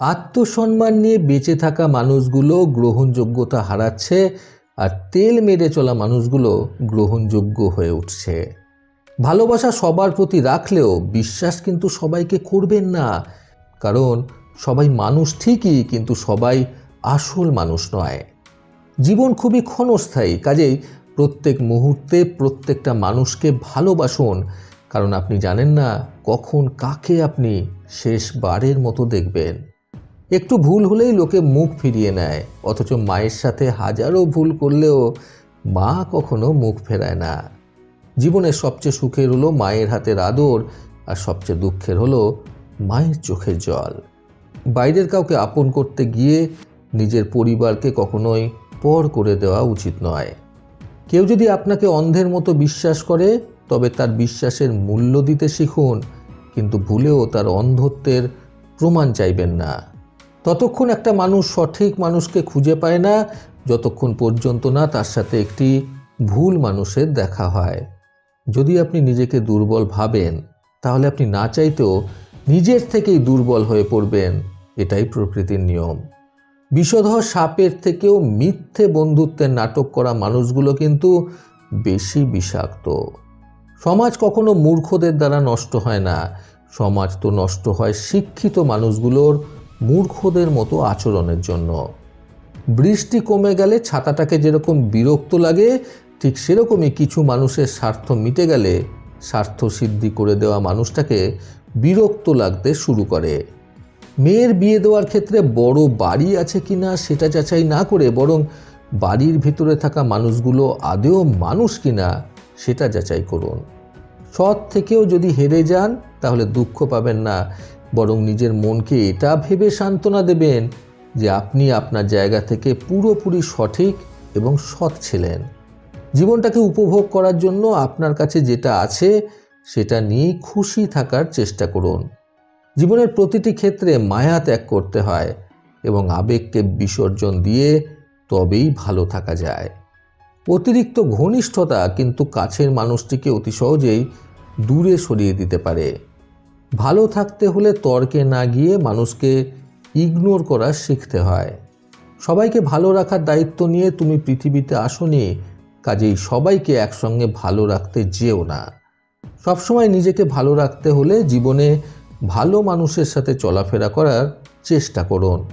আত্মসম্মান নিয়ে বেঁচে থাকা মানুষগুলো গ্রহণযোগ্যতা হারাচ্ছে আর তেল মেরে চলা মানুষগুলো গ্রহণযোগ্য হয়ে উঠছে। ভালোবাসা সবার প্রতি রাখলেও বিশ্বাস কিন্তু সবাইকে করবেন না। কারণ সবাই মানুষ ঠিকই, কিন্তু সবাই আসল মানুষ নয়। জীবন খুবই ক্ষণস্থায়ী, কাজেই প্রত্যেক মুহূর্তে প্রত্যেকটা মানুষকে ভালোবাসুন। কারণ আপনি জানেন না কখন কাকে আপনি শেষবারের মতো দেখবেন। একটু ভুল হলেই লোকে মুখ ফিরিয়ে নেয়, অথচ মায়ের সাথে হাজারো ভুল করলেও মা কখনো মুখ ফেরায় না। জীবনের সবচেয়ে সুখের হলো মায়ের হাতের আদর, আর সবচেয়ে দুঃখের হলো মায়ের চোখের জল। বাইরের কাউকে আপন করতে গিয়ে নিজের পরিবারকে কখনোই পর করে দেওয়া উচিত নয়। কেউ যদি আপনাকে অন্ধের মতো বিশ্বাস করে, তবে তার বিশ্বাসের মূল্য দিতে শিখুন, কিন্তু ভুলেও তার অন্ধত্বের প্রমাণ চাইবেন না। ততক্ষণ একটা মানুষ সঠিক মানুষকে খুঁজে পায় না, যতক্ষণ পর্যন্ত না তার সাথে একটি ভুল মানুষের দেখা হয়। যদি আপনি নিজেকে দুর্বল ভাবেন, তাহলে আপনি না চাইতেও নিজের থেকেই দুর্বল হয়ে পড়বেন, এটাই প্রকৃতির নিয়ম। বিষধর সাপের থেকেও মিথ্যে বন্ধুত্বের নাটক করা মানুষগুলো কিন্তু বেশি বিষাক্ত। সমাজ কখনো মূর্খদের দ্বারা নষ্ট হয় না, সমাজ তো নষ্ট হয় শিক্ষিত মানুষগুলোর মূর্খদের মতো আচরণের জন্য। বৃষ্টি কমে গেলে ছাতাটাকে যেরকম বিরক্ত লাগে, ঠিক সেরকমই কিছু মানুষের স্বার্থ মিটে গেলে স্বার্থ সিদ্ধি করে দেওয়া মানুষটাকে বিরক্ত লাগতে শুরু করে। মেয়ের বিয়ে দেওয়ার ক্ষেত্রে বড় বাড়ি আছে কি না সেটা যাচাই না করে বরং বাড়ির ভিতরে থাকা মানুষগুলো আদেও মানুষ কিনা সেটা যাচাই করুন। সৎ থেকেও যদি হেরে যান, তাহলে দুঃখ পাবেন না। বরং নিজের মনকে এটা ভেবে সান্ত্বনা দেবেন যে আপনি আপনার জায়গা থেকে পুরোপুরি সঠিক এবং সৎ ছিলেন। জীবনটাকে উপভোগ করার জন্য আপনার কাছে যেটা আছে, সেটা নিয়েই খুশি থাকার চেষ্টা করুন। জীবনের প্রতিটি ক্ষেত্রে মায়া ত্যাগ করতে হয় এবং আবেগকে বিসর্জন দিয়ে তবেই ভালো থাকা যায়। অতিরিক্ত ঘনিষ্ঠতা কিন্তু কাছের মানুষটিকে অতি সহজেই দূরে সরিয়ে দিতে পারে। ভালো থাকতে হলে তর্কে না গিয়ে মানুষকে ইগনোর করা শিখতে হয়। সবাইকে ভালো রাখার দায়িত্ব নিয়ে তুমি পৃথিবীতে আসনি, কাজেই সবাইকে একসঙ্গে ভালো রাখতে যেও না। সবসময় নিজেকে ভালো রাখতে হলে জীবনে ভালো মানুষের সাথে চলাফেরা করার চেষ্টা করুন।